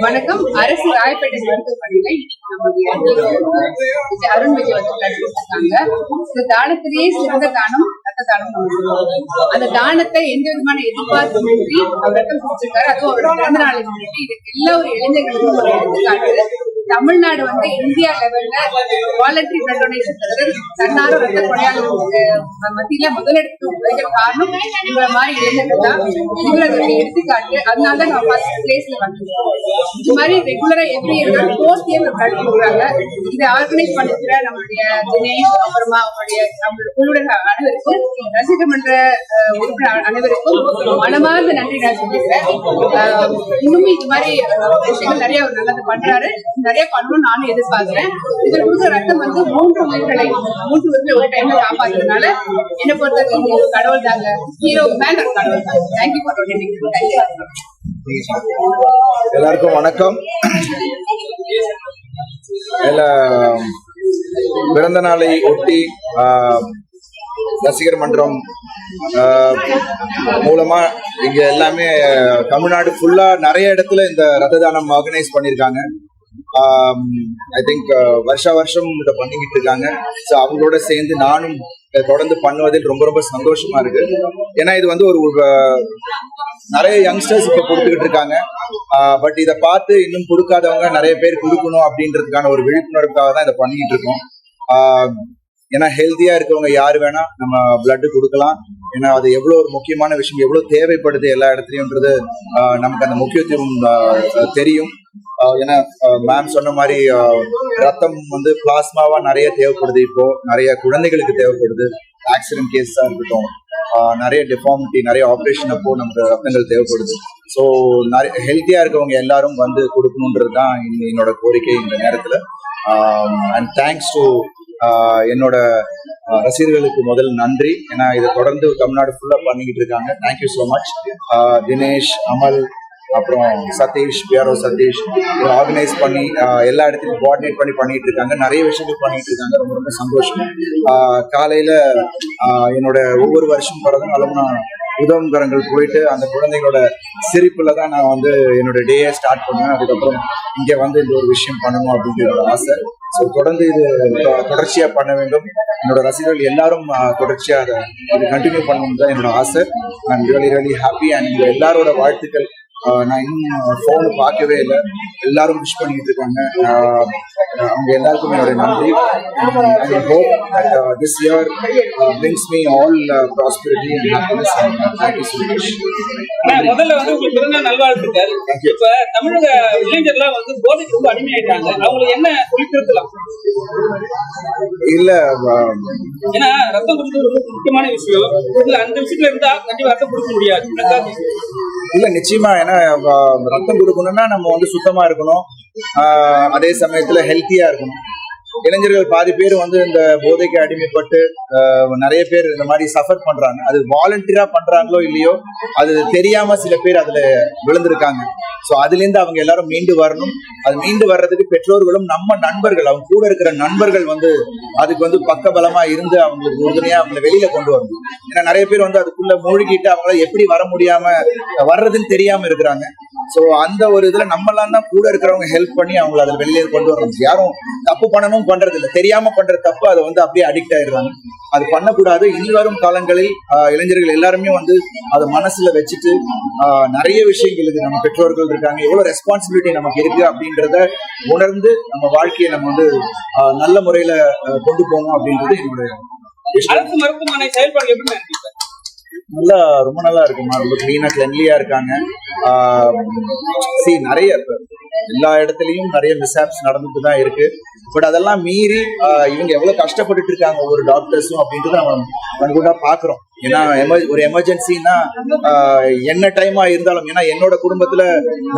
வணக்கம் அரசு ராயப்பேட்டை மருத்துவமனையில இன்னைக்கு நம்மளுடைய அருண் விஜய் வந்து blood கொடுத்திருக்காங்க இந்த தானத்திலேயே சிறந்த தானம் தானம் அந்த தானத்தை எந்த விதமான எதிர்பார்ப்புமின்றி அவர் கொடுத்திருக்காரு அதுவும் அவரோட பிறந்த நாளை முன்னிட்டு இது எல்லா ஒரு இளைஞர்களுக்கும் ஒரு எடுத்துக்காட்டு. தமிழ்நாடு வந்து இந்தியா லெவல்ல வாலண்டரி பிளட் டொனேஷன் தன்னார ரத்த கொடையாளர்களுக்கு மத்தியில முதலெடுத்து உழைக்க காரணம் இவங்கள மாதிரி இளைஞர்கள் தான். இவங்களோட எடுத்துக்காட்டு. அதனால தான் நம்ம ஃபர்ஸ்ட் பிளேஸ்ல வந்திருக்கோம். இது மாதிரி ரெகுலரா every year post year blood கொடுக்குறாங்க. இதை ஆர்கனைஸ் பண்ணிக்கிற நம்மளுடைய தினேஷ் அப்புறமா அவங்களுடைய நம்மளுடைய குழுவினர் அனைவருக்கும் ரசிகர் மன்ற உறுப்பினர் அனைவருக்கும் மனமார்ந்த நன்றி நான் சொல்லிக்கிறேன் இன்னும் இது மாதிரி விஷயங்கள் நிறைய அவர் நல்லது பண்றாரு. நிறைய பண்ணணும்னு நானும் எதிர்பார்க்கிறேன். இதில் கொடுத்த ரத்தம் வந்து மூன்று உயிர்களை மூன்று உயிர்களை ஒரு டைம்ல காப்பாத்துறதுனால என்னை பொறுத்தவரைக்கும் ஒரு கடவுள் தாங்க. ஹீரோ மேன் ஒரு கடவுள் தாங்க தேங்க்யூ ஃபார் எல்லாருக்கும் வணக்கம். பிறந்த நாளை ஒட்டி ஆஹ், ரசிகர் மன்றம் ஆஹ், மூலமா இங்க எல்லாமே தமிழ்நாடு ஃபுல்லா நிறைய இடத்துல இந்த ரத்த தானம் ஆர்கனைஸ் பண்ணியிருக்காங்க ஐ திங்க் வருஷா வருஷம் இதை பண்ணிக்கிட்டு இருக்காங்க. ஸோ அவங்களோட சேர்ந்து நானும் தொடர்ந்து பண்ணுவதில் ரொம்ப ரொம்ப சந்தோஷமா இருக்கு. ஏன்னா இது வந்து ஒரு நிறைய யங்ஸ்டர்ஸ் இப்போ கொடுத்துக்கிட்டு இருக்காங்க. பட் இதை பார்த்து இன்னும் கொடுக்காதவங்க நிறைய பேர் கொடுக்கணும் அப்படின்றதுக்கான ஒரு விழிப்புணர்வுக்காக தான் இதை பண்ணிக்கிட்டு இருக்கோம். ஆஹ் ஏன்னா ஹெல்த்தியா இருக்கவங்க யாரு வேணா நம்ம பிளட் கொடுக்கலாம். ஏன்னா அது எவ்வளவு ஒரு முக்கியமான விஷயம் எவ்வளவு தேவைப்படுது எல்லா இடத்துலயும்ன்றது ஆஹ் நமக்கு அந்த முக்கியத்துவம் தெரியும். ஏன்னா மேம் சொன்ன மாதிரி ரத்தம் வந்து பிளாஸ்மாவா நிறைய தேவைப்படுது இப்போ. நிறைய குழந்தைகளுக்கு தேவைப்படுது. ஆக்சிடென்ட் கேஸா இருக்கட்டும் நிறைய டிஃபார்மிட்டி நிறைய ஆப்ரேஷன் அப்போ நமக்கு ரத்தங்கள் தேவைப்படுது. ஸோ நிறைய ஹெல்த்தியா இருக்கவங்க எல்லாரும் வந்து கொடுக்கணுன்றது தான் என்னோட கோரிக்கை இந்த நேரத்துல. அண்ட் தேங்க்ஸ் டு என்னோட ரசிகர்களுக்கு முதல் நன்றி. ஏன்னா இதை தொடர்ந்து தமிழ்நாடு ஃபுல்லா பண்ணிக்கிட்டு இருக்காங்க. தேங்க்யூ ஸோ மச் தினேஷ் அமல் அப்புறம் சதீஷ் பிஆர்ஓ சதீஷ் இதை ஆர்கனைஸ் பண்ணி எல்லா இடத்துலையும் கோஆர்டினேட் பண்ணி பண்ணிட்டு இருக்காங்க. நிறைய விஷயங்கள் பண்ணிட்டு இருக்காங்க. ரொம்ப ரொம்ப சந்தோஷம். காலையில என்னோட ஒவ்வொரு வருஷம் பிறந்த நாளும் நான் உதவங்கரங்கள் போயிட்டு அந்த குழந்தைங்களோட சிரிப்புல தான் நான் வந்து என்னோட டேயை ஸ்டார்ட் பண்ணுவேன். அதுக்கப்புறம் இங்க வந்து இந்த ஒரு விஷயம் பண்ணணும் அப்படிங்கிற ஒரு ஆசை. ஸோ தொடர்ந்து இது தொடர்ச்சியா பண்ண வேண்டும். என்னோட ரசிகர்கள் எல்லாரும் தொடர்ச்சியா அதை கண்டினியூ பண்ணணும் தான் என்னோட ஆசை. I'm really really happy and உங்க எல்லாரோட வாழ்த்துக்கள் நான் இன்னும் ஃபோனு பார்க்கவே இல்லை. எல்லாரும் விஷ் பண்ணிட்டு இருக்காங்க. அவங்க எல்லாருக்கும் என்னோட நன்றி. I hope this year and thank you so much. ஆனா, முதல்ல வந்து உங்களுக்கு பிறந்த நல்வாழ்த்துக்கள். இப்ப தமிழக இளைஞர்லாம் வந்து போதைக்கு ரொம்ப அடிமையாயிட்டாங்க. அவங்களுக்கு என்ன சொல்லித்திருக்கலாம் இல்ல ஏன்னா ரத்தம் கொடுத்தது ரொம்ப முக்கியமான விஷயம். இதுல அந்த விஷயத்துல இருந்தா கண்டிப்பா ரத்தம் கொடுக்க முடியாது. இல்ல நிச்சயமா. ஏன்னா ரத்தம் கொடுக்கணும்னா நம்ம வந்து சுத்தமா இருக்கணும். அதே சமயத்துல ஹெல்த்தியா இருக்கணும். இளைஞர்கள் பாதி பேர் வந்து இந்த போதைக்கு அடிமைப்பட்டு நிறைய பேர் இந்த மாதிரி சஃபர் பண்றாங்க. அது வாலண்டியரா பண்றாங்களோ இல்லையோ அது தெரியாம சில பேர் அதுல விழுந்திருக்காங்க. சோ அதுல இருந்து அவங்க எல்லாரும் மீண்டு வரணும். அது மீண்டு வர்றதுக்கு பெற்றோர்களும் நம்ம நண்பர்கள் அவங்க கூட இருக்கிற நண்பர்கள் வந்து அதுக்கு வந்து பக்கபலமா இருந்து அவங்களுக்கு உறுதுணையா அவங்களை வெளியில கொண்டு வரணும். ஏன்னா நிறைய பேர் வந்து அதுக்குள்ள மூழ்கிட்டு அவங்கள எப்படி வர முடியாம வர்றதுன்னு தெரியாம இருக்கிறாங்க. சோ அந்த ஒரு இதுல நம்மளாம் தான் கூட இருக்கிறவங்க ஹெல்ப் பண்ணி அவங்களை அதில் வெளியில கொண்டு வரணும். யாரும் தப்பு பண்ணணும் பண்றது இல்ல தெரியாம பண்ற தப்பு. அதை வந்து அப்படியே அடிக்ட் ஆயிடுறாங்க. அது பண்ணக்கூடாது. இனி வரும் காலங்களில் இளைஞர்கள் எல்லாருமே வந்து அதை மனசுல வச்சுட்டு நிறைய விஷயங்கள் இருக்கு நம்ம பெற்றோர்கள் இருக்காங்க. எவ்வளவு ரெஸ்பான்சிபிலிட்டி நமக்கு இருக்கு அப்படின்றத உணர்ந்து நம்ம வாழ்க்கையை நம்ம வந்து நல்ல முறையில கொண்டு போகணும் அப்படின்றது என்னுடைய மருத்துவமனை செயல்பாடு எப்படி நல்லா ரொம்ப நல்லா இருக்குமா? ரொம்ப கிளீனா கிளென்லியா இருக்காங்க. சி நிறைய எல்லா இடத்துலயும் நிறைய மிஸ்ஆப்ஸ் நடந்துட்டு தான் இருக்கு. பட் அதெல்லாம் மீறி இவங்க எவ்வளவு கஷ்டப்பட்டுட்டு இருக்காங்க ஒவ்வொரு டாக்டர்ஸும் அப்படின்றத நம்ம கூட பாக்குறோம். ஏன்னா எமர் ஒரு எமர்ஜென்சின்னா என்ன டைமா இருந்தாலும் ஏன்னா என்னோட குடும்பத்துல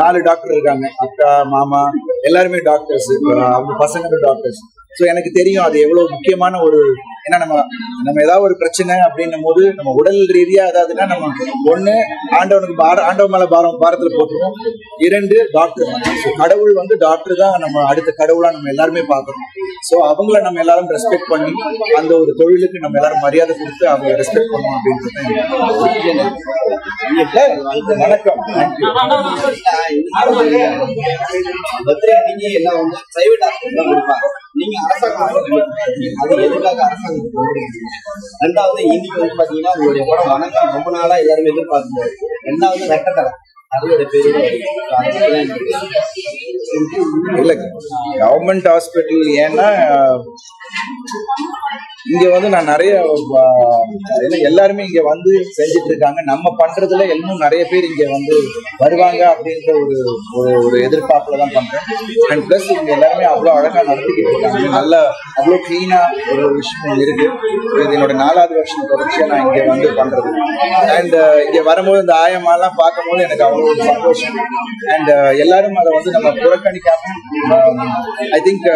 நாலு டாக்டர் இருக்காங்க. அக்கா மாமா எல்லாருமே டாக்டர்ஸ் அவங்க பசங்க டாக்டர்ஸ் ஸோ எனக்கு தெரியும் அது எவ்வளவு முக்கியமான ஒரு ஏன்னா நம்ம நம்ம ஏதாவது ஒரு பிரச்சனை அப்படின்னும் போது நம்ம உடல் ரீதியா ஏதாவதுன்னா நம்ம ஒண்ணு ஆண்டவனுக்கு பார ஆண்டவன் மேல பாரம் பாரத்துல போட்டுருவோம். இரண்டு டாக்டர் கடவுள் வந்து டாக்டர் தான் நம்ம அடுத்த கடவுளா நம்ம எல்லாருமே பாக்குறோம் சோ அவங்கள நம்ம எல்லாரும் ரெஸ்பெக்ட் பண்ணி அந்த ஒரு தொழிலுக்கு நம்ம எல்லாரும் மரியாதை கொடுத்து அவங்க ரெஸ்பெக்ட் பண்ணணும் அப்படின்றது வணக்கம். பர்த்டே அன்னைக்கு எல்லாம் வந்து பிரைவேட் ஹாஸ்பிட்டல் நீங்க அரசாங்க அது எதுக்காக அரசாங்கம் ரெண்டாவது இன்னைக்கு வந்து பாத்தீங்கன்னா உங்களுடைய படம் வணக்கம். ரொம்ப நாளா எல்லாருமே எதிர்பார்க்கணும் ரெண்டாவது ரெட்டத்தலை இல்ல கவர்மெண்ட் ஹாஸ்பிட்டல் ஏன்னா இங்க வந்து நான் நிறைய எல்லாருமே இங்க வந்து செஞ்சுட்டு இருக்காங்க நம்ம பண்றதுல இன்னும் நிறைய பேர் இங்க வந்து வருவாங்க அப்படின்ற ஒரு ஒரு ஒரு எதிர்பார்ப்புல தான் பண்றேன். அண்ட் பிளஸ் இங்க எல்லாருமே அவ்வளோ அழகா நடத்திக்கிட்டு இருக்காங்க நல்ல அவ்வளவு கிளீனா ஒரு விஷயம் இருக்கு. இது என்னோட நாலாவது வருஷம் தொடர்ச்சியா நான் இங்க வந்து பண்றது. அண்ட் இங்க வரும்போது இந்த ஆயமாலாம் பார்க்கும்போது எனக்கு அவ்வளோ ஒரு சந்தோஷம். அண்ட் எல்லாரும் அதை வந்து நம்ம புறக்கணிக்காம ஐ திங்க்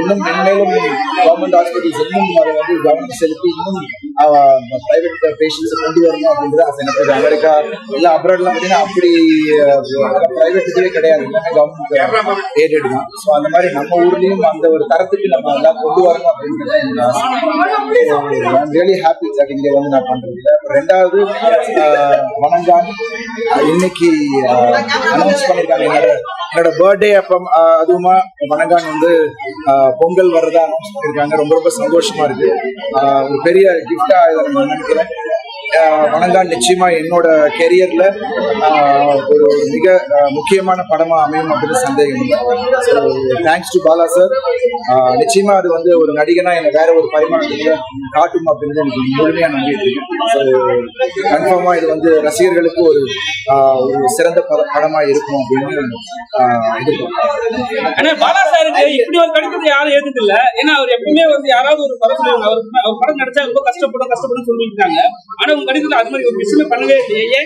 இன்னும் மென்மேலும் கவர்மெண்ட் ஹாஸ்பிட்டல்ஸ் இன்னும் அதை வந்து கவனம் செலுத்தி இன்னும் பிரைவேட் பேஷண்ட்ஸை கொண்டு வரணும் அப்படின்றது ஆசை. எனக்கு அமெரிக்கா இல்ல அப்ராட்லாம் பார்த்தீங்கன்னா அப்படி பிரைவேட் இதுவே கிடையாது. கவர்மெண்ட் ஏடட் தான் ஸோ அந்த மாதிரி நம்ம ஊர்லயும் அந்த ஒரு தரத்துக்கு நம்ம எல்லாம் கொண்டு வரணும் அப்படின்றது ரியலி ஹாப்பி தட் இங்க வந்து நான் பண்றது ரெண்டாவது ஆஹ், வணங்கான் இன்னைக்கு அனௌன்ஸ் பண்ணிருக்காங்க. என்னோட என்னோட பர்த்டே அப்போ அதுவுமா வணங்கான் வந்து பொங்கல் வர்றதா அனௌன்ஸ் பண்ணியிருக்காங்க ரொம்ப ரொம்ப சந்தோஷமா இருக்கு. ஒரு பெரிய கிஃப்ட் இதை நான் நினைக்கிறேன் ஆஹ், நிச்சயமா என்னோட கெரியர்ல ஒரு மிக முக்கியமான படமா அமையும் அப்படின்னு சந்தேகம் இல்லை. தேங்க்ஸ் டு பாலா சார் நிச்சயமா அது வந்து ஒரு நடிகனா என்ன வேற ஒரு பரிமாணத்துல காட்டும் அப்படின்னு எனக்கு முழுமையா நம்பிட்டு இருக்கேன் கன்ஃபார்மா இது வந்து ரசிகர்களுக்கு ஒரு ஆஹ், ஒரு சிறந்த படமா இருக்கும் அப்படின்னு எதிர்பார்க்கிறேன். பாலா சாருக்கு இப்படி ஒரு கடிதத்தை யாரும் ஏத்துக்கு இல்ல. ஏன்னா அவர் எப்பவுமே வந்து யாராவது ஒரு படம் அவர் படம் நடிச்சா ரொம்ப கஷ்டப்படும் கஷ்டப்படும் சொல்லியிருக்காங்க ஆனா உங்க அது மாதிரி ஒரு விஷயமே பண்ணவே இல்லையே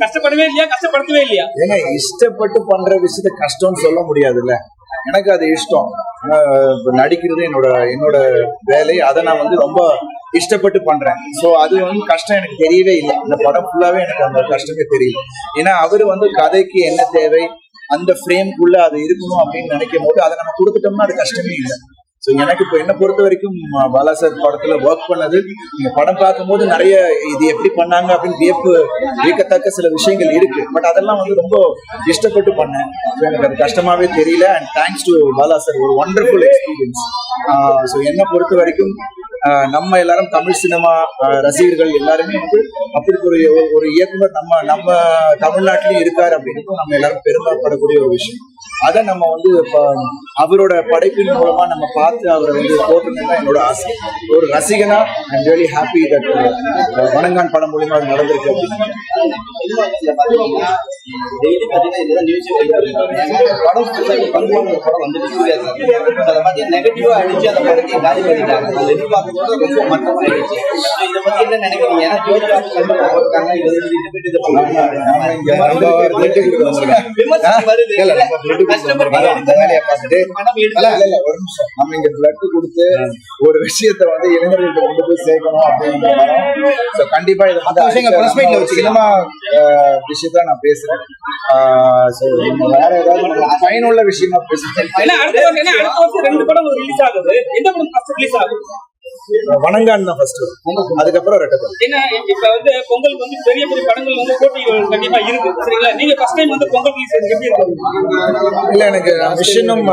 கஷ்டப்படவே இல்லையா? கஷ்டப்படுத்தவே இல்லையா? ஏங்க இஷ்டப்பட்டு பண்ற விஷயத்த கஷ்டம்னு சொல்ல முடியாதுல்ல. எனக்கு அது இஷ்டம். நடிக்கிறது என்னோட என்னோட வேலை. அதை நான் வந்து ரொம்ப இஷ்டப்பட்டு பண்றேன். சோ அது வந்து கஷ்டம் எனக்கு தெரியவே இல்லை. இந்த படம் ஃபுல்லாவே எனக்கு அந்த கஷ்டமே தெரியல. ஏன்னா அவர் வந்து கதைக்கு என்ன தேவை அந்த ஃப்ரேம்குள்ள அது இருக்கணும் அப்படின்னு நினைக்கும் போது அதை நம்ம கொடுத்துட்டோம்னா அது கஷ்டமே இல்லை. ஸோ எனக்கு இப்போ என்ன பொறுத்த வரைக்கும் பாலா சார் படத்துல ஒர்க் பண்ணது. நீங்க படம் பார்க்கும்போது நிறைய இது எப்படி பண்ணாங்க அப்படின்னு வியப்பு வியக்கத்தக்க சில விஷயங்கள் இருக்கு. பட் அதெல்லாம் வந்து ரொம்ப இஷ்டப்பட்டு பண்ணேன். ஸோ எனக்கு அது கஷ்டமாவே தெரியல. And thanks to Bala sir ஒரு ஒண்டர்ஃபுல் எக்ஸ்பீரியன்ஸ் ஸோ என்னை பொறுத்த வரைக்கும் ஆஹ், நம்ம எல்லாரும் தமிழ் சினிமா ரசிகர்கள் எல்லாருமே வந்து அப்படி ஒரு ஒரு இயக்குனர் நம்ம நம்ம தமிழ்நாட்டிலையும் இருக்காரு அப்படின்னு நம்ம எல்லாரும் பெருமைப்படக்கூடிய ஒரு விஷயம். அதை நம்ம வந்து அவரோட படைப்பின் மூலமா நம்ம பார்த்து அவரை வந்து போட்டணும் என்னோட ஆசை. ஒரு ரசிகனா I'm really happy that Vanangaan படம் மூலியமா அது நடந்திருக்கு அப்படின்னு. அதை நெகட்டிவா அடிச்சு அந்த படத்தை காலி பண்ணிட்டாங்க அது எதிர்பார்க்கறதோட ரொம்ப இதை பத்தி என்ன நினைக்கிறீங்க ஏன்னா ஒரு விஷயத்தை வந்து இளைஞர்கள்ட்ட கொண்டு போய் சேர்க்கணும் அப்படிங்கிற கண்டிப்பா இது வந்து. சினிமா விஷயத்த நான் பேசுறேன். வேற ஏதாவது பயனுள்ள விஷயமா பேசுறேன். வணங்கான் தான் ஃபர்ஸ்ட் அதுக்கப்புறம் ரெட்டத்தம் ஏன்னா இப்ப வந்து பொங்கலுக்கு வந்து பெரிய பெரிய படங்கள் வந்து போட்டிகள் கண்டிப்பா இருக்கு. சரிங்களா? நீங்க ஃபர்ஸ்ட் டைம் வந்து பொங்கல் ரிலீஸ் எப்படி இருக்கு? இல்ல எனக்கு மிஷனும்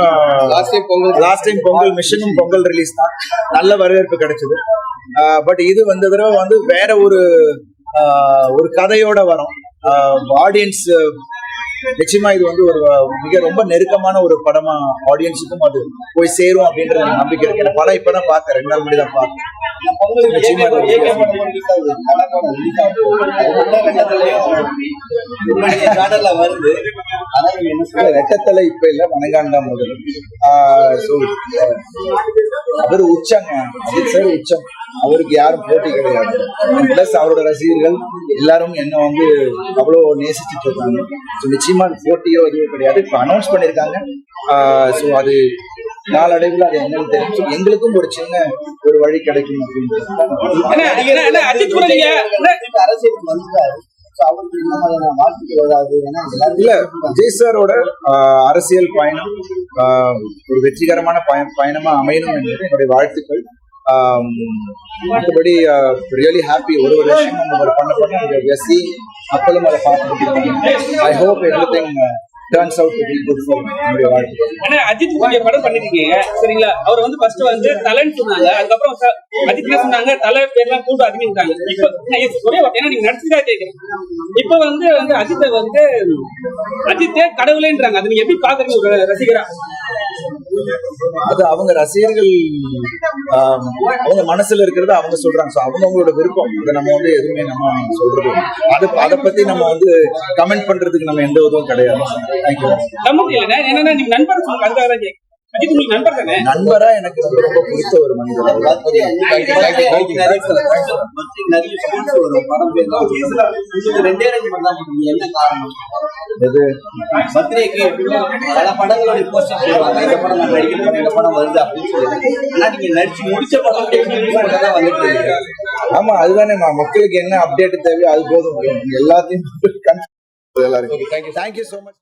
last time Pongal last time Pongal மிஷனும் Pongal release தான். நல்ல வரவேற்பு கிடைச்சது. பட் இது வந்த தடவை வந்து வேற ஒரு ஒரு கதையோட வரும். ஆடியன்ஸ் நிச்சயமா இது வந்து ஒரு மிக ரொம்ப நெருக்கமான ஒரு படமா ஆடியன்ஸுக்கும் அது போய் சேரும் அப்படின்ற நம்பிக்கை இருக்கு. எனக்கு படம் இப்பதான் பார்த்தேன். ரெண்டு நாள் முன்னாடி தான் பார்த்தேன். நிச்சயமா வருது அதான் இப்ப இல்ல வணங்கான் முதல் அவர் உச்சங்க. அஜித் சார் உச்சம். அவருக்கு யாரும் போட்டி கிடையாது. பிளஸ் அவரோட ரசிகர்கள் எல்லாரும் என்ன வந்து அவ்வளோ நேசிச்சுட்டு இருக்காங்க. ஸோ நிச்சயமா போட்டியோ இதுவோ கிடையாது. இப்போ அனௌன்ஸ் பண்ணியிருக்காங்க. ஸோ அது நாளடைவில் அது என்னன்னு தெரியும். எங்களுக்கும் ஒரு சின்ன ஒரு வழி கிடைக்கும் அப்படின்னு அரசியலுக்கு வந்துட்டாரு இல்ல விஜய் சாரோட அரசியல் பயணம் ஒரு வெற்றிகரமான பயணமா அமையணும் என்பது என்னுடைய வாழ்த்துக்கள். மற்றபடி ரியலி ஹாப்பி ஒரு ஒரு விஷயம் நம்ம பண்ண பண்ண மக்களும் அதை பார்க்க I hope everything turns out to be good for என்னுடைய வாழ்த்துக்கள் ஆனா அஜித் கூடிய படம் பண்ணிருக்கீங்க சரிங்களா? அவர் வந்து ஃபர்ஸ்ட் வந்து தலைன்னு சொன்னாங்க அதுக்கப்புறம் ச- அஜித் என்ன சொன்னாங்க தலை பேர்லாம் கூட்டு அதிகமிட்டாங்க இப்ப ஒரே ஏன்னா நீங்க நடிச்சுதா கேக்குறேன் இப்ப வந்து வந்து அஜித்தை வந்து அஜித்தே கடவுளேன்றாங்க. அது நீங்க எப்படி பாக்குறீங்க ஒரு ரசிகரா? அது அவங்க ரசிகர்கள் அவங்க மனசுல இருக்கிறத அவங்க சொல்றாங்க. ஸோ அவங்க அவங்களோட விருப்பம். அதை நம்ம வந்து எதுவுமே நம்ம சொல்றது. அதை அதை பத்தி நம்ம வந்து கமெண்ட் பண்றதுக்கு நம்ம எந்த உதவும் கிடையாது. நமக்கு இல்லைன்னா என்னன்னா நீங்க நண்பர் சொல்லுங்க அதுக்காக தான் எனக்கு ரொம்ப பிடித்த ஒரு மனிதர். இது. என்ன காரணம்? எது? பர்த்டேக்கு பல படங்களுடைய போஸ்டர் போடுவாங்க. இந்த படம் நான் இந்த படம் வருது அப்படின்னு ஆனா நீங்க நடிச்சு முடிச்ச படம் தான் வந்துட்டு ஆமா அதுதானே ம- மக்களுக்கு என்ன அப்டேட் தேவையோ அது போதும். எல்லாத்தையும் எல்லாருக்கும். Thank you so much